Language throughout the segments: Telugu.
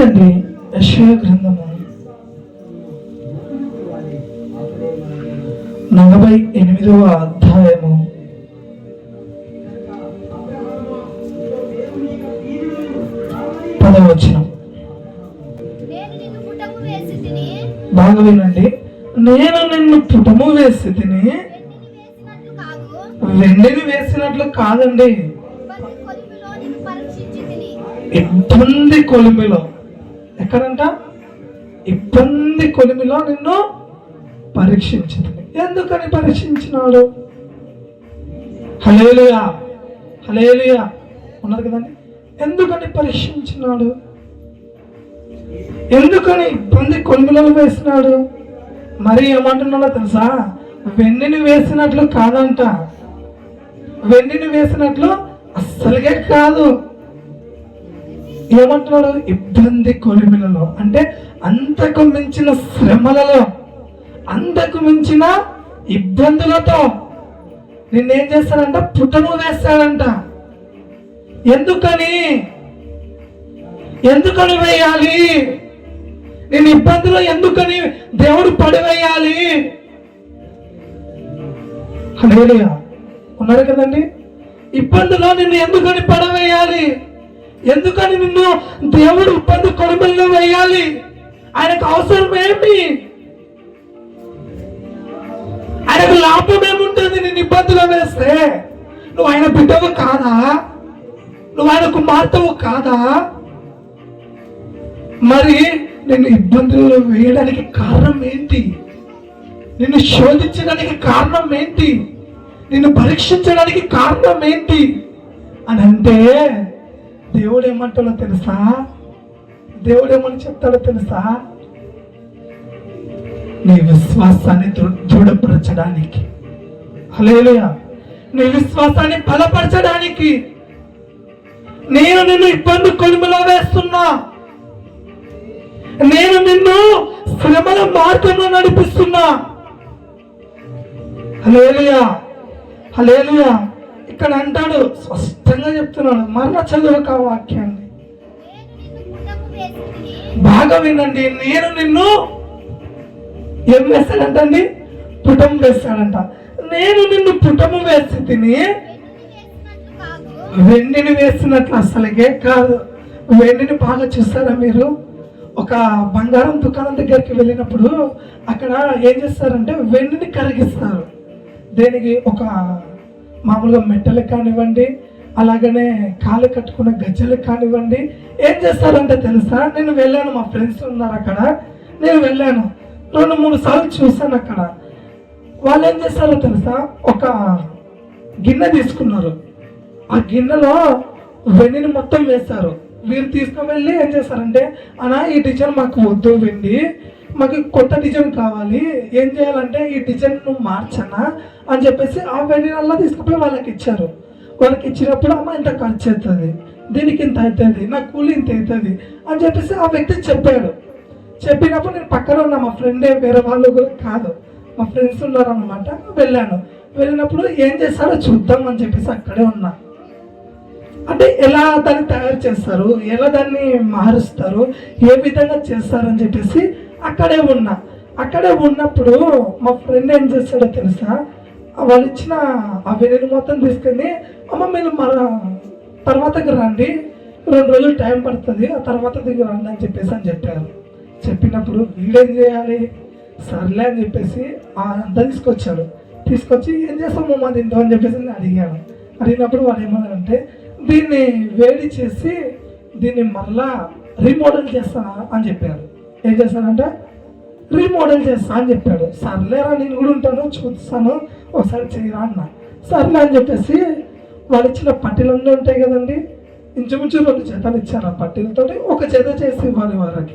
తీయండి యశ్వ గ్రంథము నలభై ఎనిమిదవ అధ్యాయము. పదవచనం. బాగా వినండి. నేను నిన్ను పుటము వేసి తిని వెండిని వేసినట్లు కాదండి. ఇబ్బంది కొలిమిలో. ఎక్కడంట? ఇబ్బంది కొలిమిలో నిన్ను పరీక్షించింది. ఎందుకని పరీక్షించినాడు? హలేలుయా హలేలుయా ఉన్నారు కదండి. ఎందుకని పరీక్షించినాడు? ఎందుకని ఇబ్బంది కొలిమిలో వేసినాడు? మరి ఏమంటున్నాడో తెలుసా? వెండిని వేసినట్లు కాదంట. వెండిని వేసినట్లు అస్సలుగే కాదు. ఏమంటున్నాడు? ఇబ్బంది కొలిమిలలో. అంటే అంతకు మించిన శ్రమలలో అంతకు మించిన ఇబ్బందులతో నిన్నేం చేస్తాడంట పుటము వేస్తాడంట ఎందుకని? ఎందుకని వేయాలి? నేను ఇబ్బందులు ఎందుకని దేవుడు పడివేయాలి? హలేలుయా ఉన్నారు కదండి? ఇబ్బందులో నిన్ను ఎందుకని పడవేయాలి? ఎందుకని నిన్ను దేవుడు ఇబ్బంది కొడుకుల్లో వేయాలి? ఆయనకు అవసరం ఏమి? ఆయనకు లాభం ఏముంటుంది నిన్ను ఇబ్బందులు వేస్తే? నువ్వు ఆయన బిడ్డవు కాదా? నువ్వు ఆయన కుమార్తెవు కాదా? మరి నిన్ను ఇబ్బందుల్లో వేయడానికి కారణం ఏంటి? నిన్ను శోధించడానికి కారణం ఏంటి? నిన్ను పరీక్షించడానికి కారణం ఏంటి? అని అంటే దేవుడు ఏమంటాడో తెలుసా? దేవుడు ఏమని చెప్తాడో తెలుసా? నీ విశ్వాసాన్ని దృఢపరచడానికి. అలేలుయా నీ విశ్వాసాన్ని బలపరచడానికి. నేను నిన్ను ఇబ్బంది కొలుములో వేస్తున్నా. నేను నిన్ను శ్రమల మార్గంలో నడిపిస్తున్నా. అలేలుయా అలేలుయా ఇక్కడ అంటాడు స్పష్టంగా చెప్తున్నాడు మరణ చదువుక వాక్యాన్ని. బాగా వినండి నేను నిన్ను ఏం వేస్తాడంటండి? పుటం వేస్తాడంట. నేను నిన్ను పుటము వేసి తిని వెండిని వేసినట్లు అసలుకే కాదు. వెండిని బాగా చూస్తారా మీరు? ఒక బంగారం దుకాణం దగ్గరికి వెళ్ళినప్పుడు అక్కడ ఏం చేస్తారంటే వెండిని కరిగిస్తారు. దేనికి? ఒక మామూలుగా మెట్టలకు కానివ్వండి అలాగనే కాలు కట్టుకున్న గజ్జలకు కానివ్వండి ఏం చేస్తారంటే తెలుసా? నేను వెళ్ళాను మా ఫ్రెండ్స్ ఉన్నారు అక్కడ. నేను వెళ్ళాను. రెండు మూడు సార్లు చూశాను అక్కడ. వాళ్ళు ఏం చేస్తారో తెలుసా? ఒక గిన్నె తీసుకున్నారు. ఆ గిన్నెలో వెండిని మొత్తం వేస్తారు వీరు తీసుకువెళ్ళి ఏం చేస్తారంటే అనా ఈ డిజైన్ మాకు వద్దు వెండి. మాకు కొత్త డిజైన్ కావాలి. ఏం చేయాలంటే ఈ డిజైన్ నువ్వు మార్చనా అని చెప్పేసి ఆ వెండి తీసుకుపోయి వాళ్ళకి ఇచ్చారు. వాళ్ళకి ఇచ్చినప్పుడు అమ్మ ఇంత ఖర్చు అవుతుంది దీనికి ఇంత అవుతుంది నా కూలి ఇంత అవుతుంది అని చెప్పేసి ఆ వ్యక్తి చెప్పాడు. చెప్పినప్పుడు నేను పక్కన ఉన్న మా ఫ్రెండే వేరే వాళ్ళు కూడా కాదు. మా ఫ్రెండ్స్ ఉన్నారు అనమాట వెళ్ళాను. వెళ్ళినప్పుడు ఏం చేస్తారో చూద్దాం అని చెప్పేసి అక్కడే ఉన్నా. అంటే ఎలా దాన్ని తయారు చేస్తారు ఎలా దాన్ని మారుస్తారు ఏ విధంగా చేస్తారని చెప్పేసి అక్కడే ఉన్నా. అక్కడే ఉన్నప్పుడు మా ఫ్రెండ్ ఏం చేస్తాడో తెలుసా? వాళ్ళు ఇచ్చిన ఆ వెనుని మొత్తం తీసుకుని అమ్మ మీరు మన తర్వాతకి రండి. రెండు రోజులు టైం పడుతుంది. ఆ తర్వాత దగ్గర రండి అని చెప్పేసి అని చెప్పారు. చెప్పినప్పుడు వీడేం చేయాలి? సర్లే అని చెప్పేసి అంతా తీసుకొచ్చాడు. తీసుకొచ్చి ఏం చేస్తాము మా దీంతో అని చెప్పేసి నేను అడిగాను అడిగినప్పుడు వాళ్ళు ఏమన్నారంటే దీన్ని వేడి చేసి దీన్ని మళ్ళా రీమోడల్ చేస్తా అని చెప్పారు. ఏం చేస్తానంటే రీమోడల్ చేస్తా అని చెప్పాడు. సర్లేరా నేను కూడా ఉంటాను చూస్తాను. ఒకసారి చేయరా అన్న. సర్లే అని చెప్పేసి వాళ్ళు ఇచ్చిన పట్టీలన్నీ ఉంటాయి కదండి. ఇంచుమించు రెండు చేతలు ఇచ్చారు ఆ పట్టీలతో ఒక చేత చేసి ఇవ్వాలి వాళ్ళకి.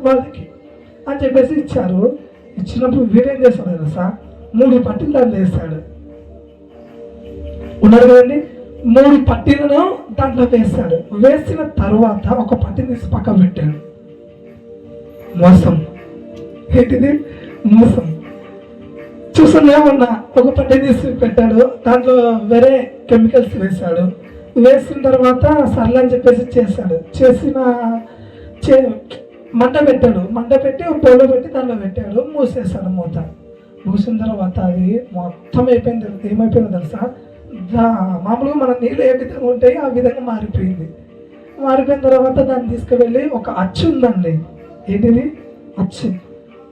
వాళ్ళకి. అని చెప్పేసి ఇచ్చారు. ఇచ్చినప్పుడు వీడేం చేస్తాడు తెలుసా? మూడు పట్టీలు దాన్ని వేస్తాడు. ఉన్నారు కదండి? మూడు పట్టీలను దాంట్లో వేస్తాడు. వేసిన తర్వాత ఒక పట్టీని తీసి పక్క పెట్టాడు. మోసం. ఏంటిది? మోసం. చూస్తున్నామన్నా ఒక పట్టీ తీసి పెట్టాడు. దాంట్లో వేరే కెమికల్స్ వేశాడు. వేసిన తర్వాత సర్లే అని చెప్పేసి చేశాడు. చేసిన చే మంట పెట్టాడు. మంట పెట్టి పోలో పెట్టి దానిలో పెట్టాడు. మూసేసాడు మూత. మూసిన తర్వాత అది మొత్తం అయిపోయింది. తెలుసా? ఏమైపోయిందో తెలుసా? దా మామూలుగా మన నీళ్ళు ఏ విధంగా ఉంటాయి ఆ విధంగా మారిపోయింది. మారిపోయిన తర్వాత దాన్ని తీసుకువెళ్ళి ఒక అచ్చు ఉందండి. ఏంటిది? అచ్చు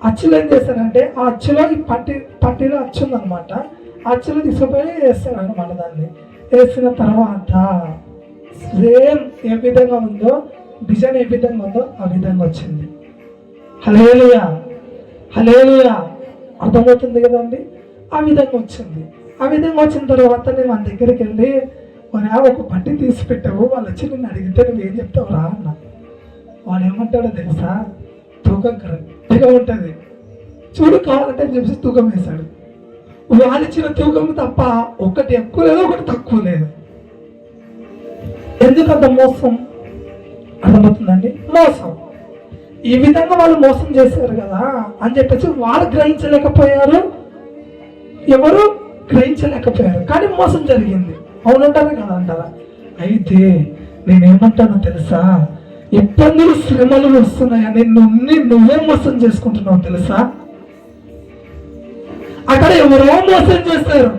అచ్చులు ఏం చేస్తారంటే ఆ అచ్చులో ఈ పట్టి పట్టిలో అచ్చు ఉందన్నమాట ఆ తీసుకుపోయి వేస్తారు అనమాట దాన్ని. వేసిన తర్వాత సేమ్ ఏ విధంగా ఉందో డిజైన్ ఏ విధంగా ఉందో ఆ విధంగా వచ్చింది. హలేలుయా హలేలుయా అర్థమవుతుంది కదండి? ఆ విధంగా వచ్చింది. ఆ విధంగా వచ్చిన తర్వాత నేను మన దగ్గరికి వెళ్ళి ఒక పట్టి తీసి పెట్టావు వాళ్ళు వచ్చి నిన్ను అడిగితే నువ్వు ఏం చెప్తావు రా అన్నా. వాడు ఏమంటాడో తెలుసా? తూకం కరెక్ట్గా ఉంటుంది. చూడు కావాలంటే అని చెప్పేసి తూకం వేశాడు. వాళ్ళిచ్చిన తూకం తప్ప ఒకటి ఎక్కువ లేదు ఒకటి తక్కువ లేదు. ఎందుకు అంత మోసం? అర్థమవుతుందండి? మోసం. ఈ విధంగా వాళ్ళు మోసం చేశారు కదా అని చెప్పేసి వాళ్ళు గ్రహించలేకపోయారు. ఎవరు? గ్రహించలేకపోయారు. కానీ మోసం జరిగింది. అవునంటారా? కదా అంటారా అయితే నేనేమంటానో తెలుసా? ఇబ్బందులు శ్రమలు వస్తున్నాయని నువ్వు నువ్వే మోసం చేసుకుంటున్నావు తెలుసా? అక్కడ ఎవరో మోసం చేస్తారు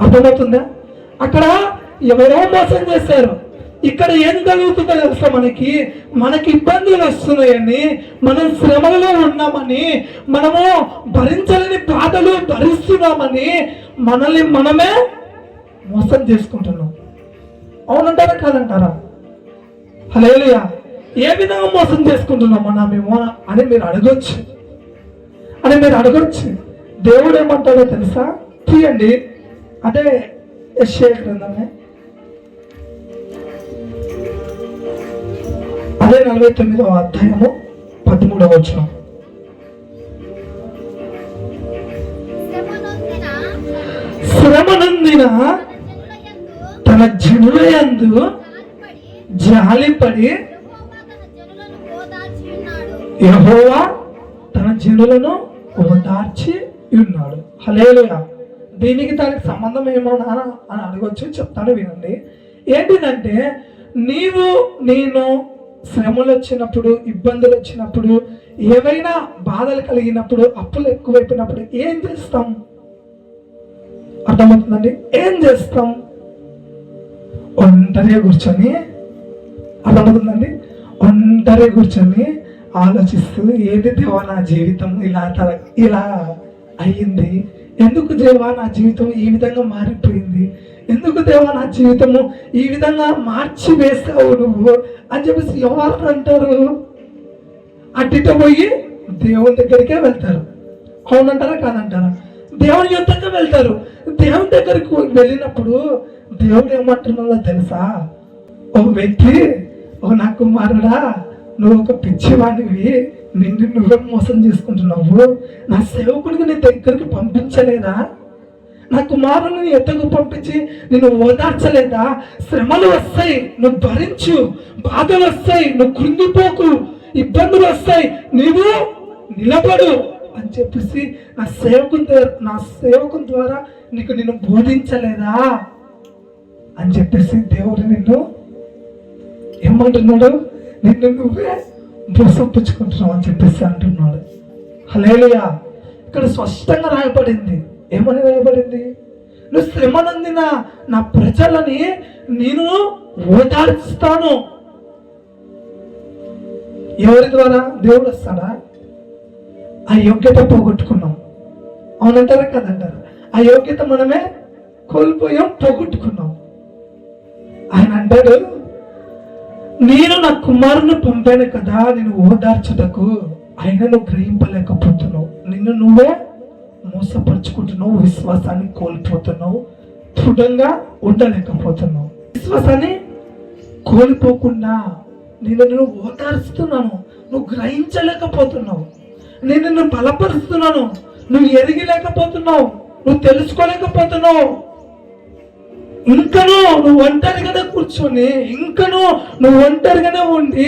అర్థమవుతుందా? అక్కడ ఎవరో మోసం చేశారు. ఇక్కడ ఏం జరుగుతుందో తెలుసా మనకి? మనకి ఇబ్బందులు వస్తున్నాయని మనం శ్రమలలో ఉన్నామని మనము భరించలేని బాధలు భరిస్తున్నామని మనల్ని మనమే మోసం చేసుకుంటున్నాం. అవునంటారా కాదంటారా? హలేలుయా ఏ విధంగా మోసం చేసుకుంటున్నాం మన మేము అని మీరు అడగొచ్చు. అని మీరు అడగొచ్చు. దేవుడు ఏమంటాడో తెలుసా? తీయండి. అదే యశ్య గ్రంథమే. అదే నలభై తొమ్మిదవ అధ్యాయము పదమూడవ వచ్చిన శ్రమ నొందిన శ్రమనందిన తన జనుల యందు తన జనుల యందు జాలిపడి తన జనులను యహోవా ఉన్నాడు తన జనులను ఓదార్చి ఉన్నాడు. హలేలుయా దీనికి దానికి సంబంధం ఏమో అని అడగొచ్చు చెప్తాను వినండి. ఏంటిదంటే నీవు నేను శ్రమలు వచ్చినప్పుడు ఇబ్బందులు వచ్చినప్పుడు ఏవైనా బాధలు కలిగినప్పుడు అప్పులు ఎక్కువైపోయినప్పుడు ఏం చేస్తాం? అర్థమవుతుందండి? ఏం చేస్తాం? ఒంటరిగా కూర్చొని అర్థమవుతుందండి ఒంటరి కూర్చొని ఆలోచిస్తూ ఏది దేవా నా జీవితం? ఇలా ఇలా అయ్యింది. ఎందుకు దేవా నా జీవితం ఈ విధంగా మారిపోయింది? ఎందుకు దేవా నా జీవితము ఈ విధంగా మార్చి వేస్తావు నువ్వు? అని చెప్పేసి ఎవరు అంటారు? అట్టిట పోయి దేవుని దగ్గరికే వెళ్తారు. అవునంటారా కాదంటారా? దేవుని యుద్ధంగా వెళ్తారు. దేవుని దగ్గరికి వెళ్ళినప్పుడు దేవుడు ఏమంటున్నాడో తెలుసా? ఒక వ్యక్తి ఓ నా కుమారుడా నువ్వు ఒక పిచ్చివాడివి. నిన్ను నువ్వే మోసం చేసుకుంటున్నావు. నా సేవకుడికి నీ దగ్గరికి పంపించలేదా? నా కుమారుని ఎద్దకు పంపించి నేను ఓదార్చలేదా? శ్రమలు వస్తాయి నువ్వు భరించు. బాధలు వస్తాయి నువ్వు కృంగిపోకు. ఇబ్బందులు వస్తాయి నీవు నిలబడు అని చెప్పేసి నా సేవకుని ద్వారా నా సేవకుని ద్వారా నీకు నేను బోధించలేదా? అని చెప్పేసి దేవుడు నిన్ను ఏమంటున్నాడు? నిన్ను నువ్వే మోసపుచ్చుకుంటున్నావు అని చెప్పేసి అంటున్నాడు. హలేలుయా ఇక్కడ స్పష్టంగా రాయబడింది. ఏమని రాయబడింది? నువ్వు శ్రమనందిన నా ప్రజలని నేను ఓదార్చుతాను. ఎవరి ద్వారా? దేవుడు వస్తాడా? ఆ యోగ్యత పోగొట్టుకున్నాం. అవునంటారా కదంటారా? ఆ యోగ్యత మనమే కోల్పోయాం పోగొట్టుకున్నాం. ఆయన అంటాడు నేను నా కుమారుని పంపాను కదా నేను ఓదార్చుటకు అయినా నువ్వు గ్రహింపలేకపోతున్నావు. నిన్ను నువ్వే మోసపరుచుకుంటున్నావు విశ్వాసాన్ని కోల్పోతున్నావు దృఢంగా ఉండలేకపోతున్నావు. విశ్వాసాన్ని కోల్పోకుండా నేను నేను ఓదార్చుతున్నాను నువ్వు గ్రహించలేకపోతున్నావు. నేను నిన్ను బలపరుస్తున్నాను నువ్వు ఎరిగిలేకపోతున్నావు నువ్వు తెలుసుకోలేకపోతున్నావు. ఇంకనూ నువ్వు ఒంటరిగానే కూర్చొని ఇంకనూ నువ్వు ఒంటరిగానే ఉండి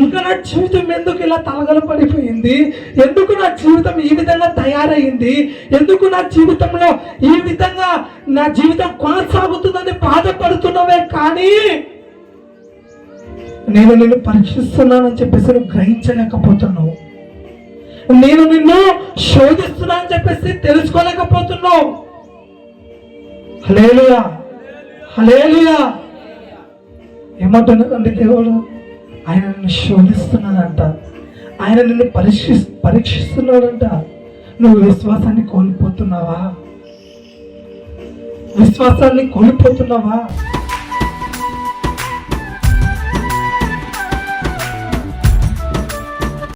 ఇంకా నా జీవితం ఎందుకు ఇలా తలగల పడిపోయింది? ఎందుకు నా జీవితం ఈ విధంగా తయారైంది? ఎందుకు నా జీవితంలో ఈ విధంగా నా జీవితం కొనసాగుతుందని బాధపడుతున్నావే కానీ నేను నిన్ను పరీక్షిస్తున్నానని చెప్పేసి నువ్వు గ్రహించలేకపోతున్నావు. నేను నిన్ను శోధిస్తున్నా అని చెప్పేసి తెలుసుకోలేకపోతున్నావు. లేలుగా హలేలుయా ఏమంటున్నాడండి దేవుడు? ఆయన నిన్ను శోధిస్తున్నాడంట. ఆయన నిన్ను పరీక్షి పరీక్షిస్తున్నాడంట. నువ్వు విశ్వాసాన్ని కోల్పోతున్నావా? విశ్వాసాన్ని కోల్పోతున్నావా?